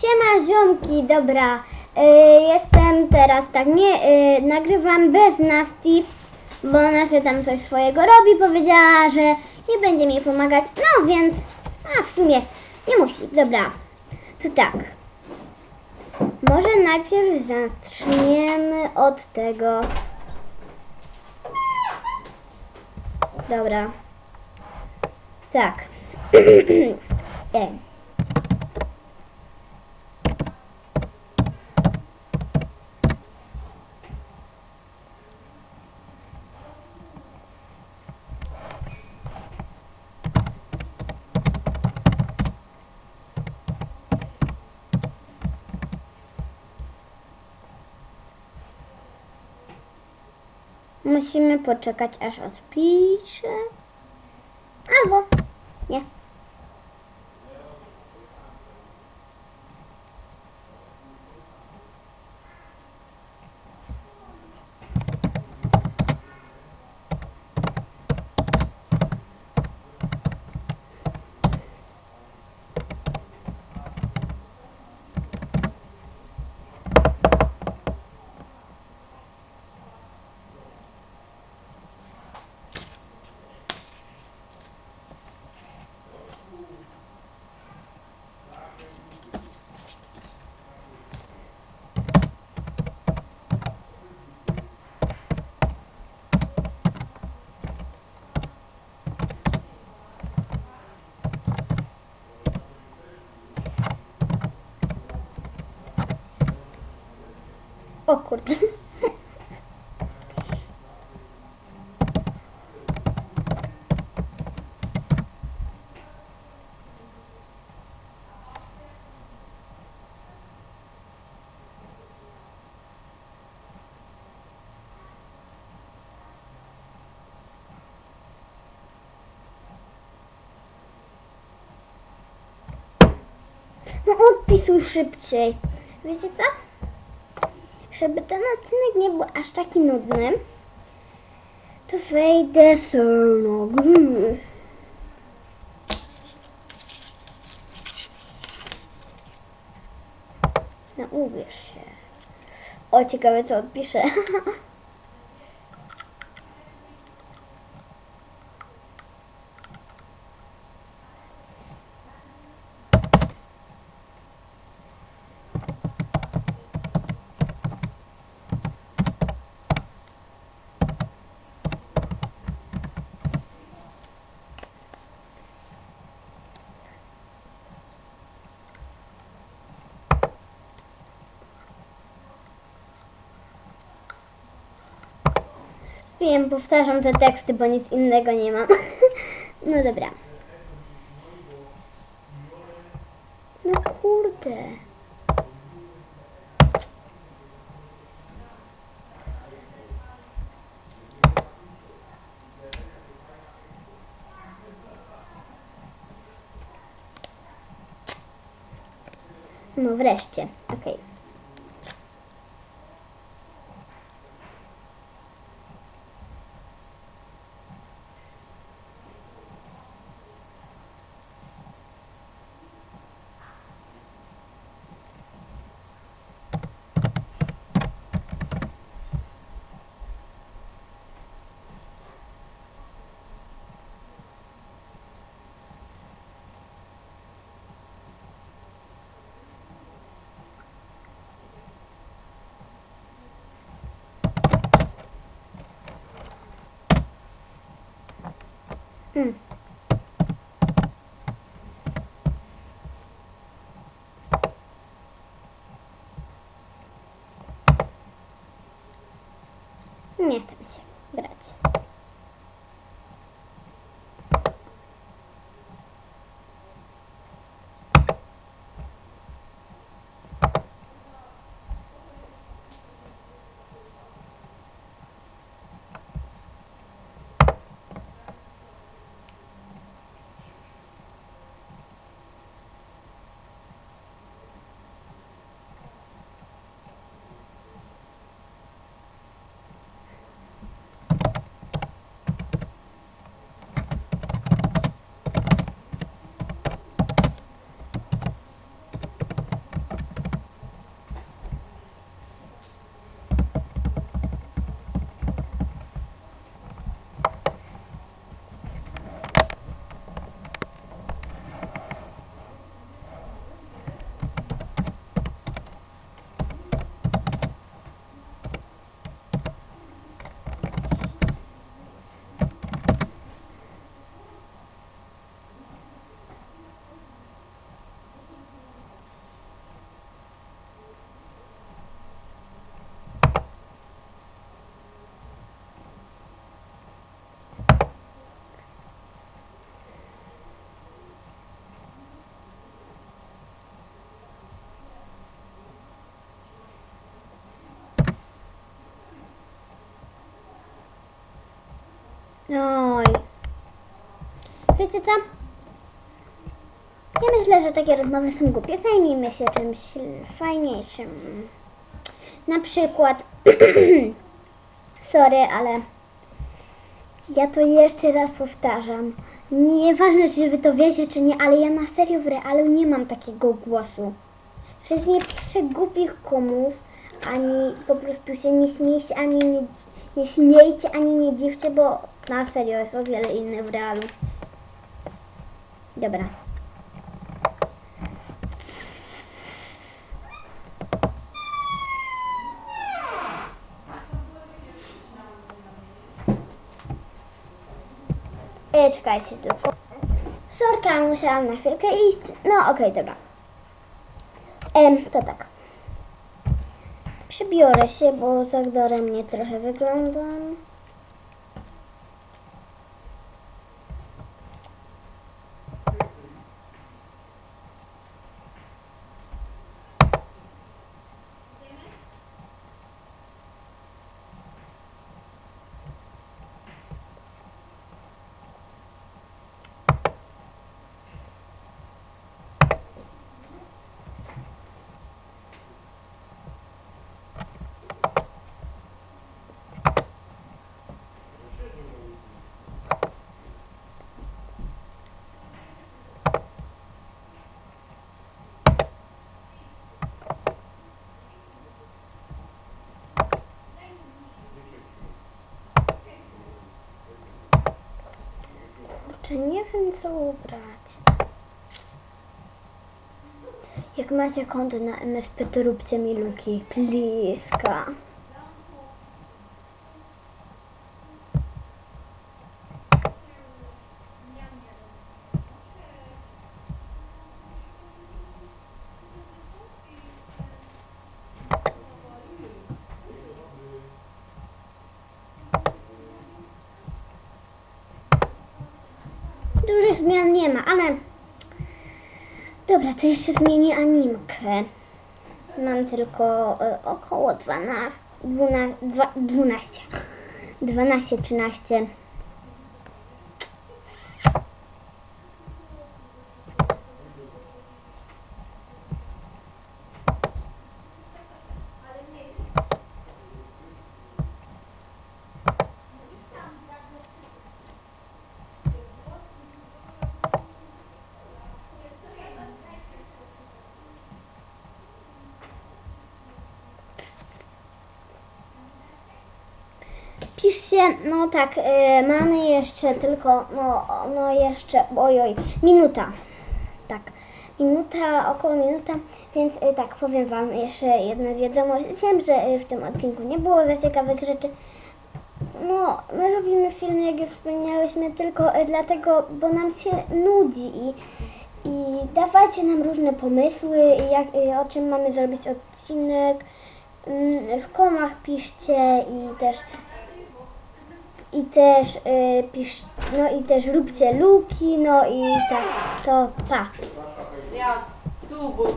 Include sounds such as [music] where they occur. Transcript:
Siema ziomki, dobra. Y, jestem teraz tak, nie, y, nagrywam bez Nasti, bo ona sobie tam coś swojego robi. Powiedziała, że nie będzie mi pomagać. No więc, a w sumie nie musi. Dobra, to tak. Może najpierw zaczniemy od tego. Dobra. Tak. [clears throat] Musimy poczekać aż odpisze. Albo nie. O kurde. No odpisuj szybciej. Wiecie co? Żeby ten odcinek nie był aż taki nudny, to wejdę sobie na gry. No uwierz się. O, ciekawe co odpiszę. [laughs] Wiem, powtarzam te teksty, bo nic innego nie mam. [laughs] No dobra. No kurde. No wreszcie. Okej. Mm. Nie Wiecie co? Ja myślę, że takie rozmowy są głupie. Zajmijmy się czymś fajniejszym. Na przykład, [clears throat] sorry, ale ja to jeszcze raz powtarzam. Nieważne, czy wy to wiecie, czy nie, ale ja na serio w realu nie mam takiego głosu. Więc nie piszę głupich kumów, ani po prostu się nie śmiejcie, ani nie, nie śmiejcie, ani nie dziwcie, bo na serio jest o wiele inny w realu. Dobra. E, czekajcie tylko. Sorka, musiałam na chwilkę iść. No, okej, dobra. Em, to tak. Przybiorę się, bo tak daremnie trochę wyglądam. Czy nie wiem co ubrać. Jak macie konto na MSP, to róbcie mi luki. Pliska. Zmian nie ma, ale... Dobra, to jeszcze zmienię animkę. Mam tylko e, około 12, 12, 12, 12, 13. Piszcie, no tak, e, mamy jeszcze tylko, no, no jeszcze, ojoj, minuta. Tak, minuta, około minuta, więc e, tak, powiem Wam jeszcze jedno wiadomość. Wiem, że e, w tym odcinku nie było za ciekawych rzeczy. No, my robimy film, jak już wspomniałyśmy, tylko e, dlatego, bo nam się nudzi i, i dawajcie nam różne pomysły, jak, e, o czym mamy zrobić odcinek. Mm, W komach piszcie i też i też y, pisz, no i też róbcie luki, no i tak, to pa. Ja tu,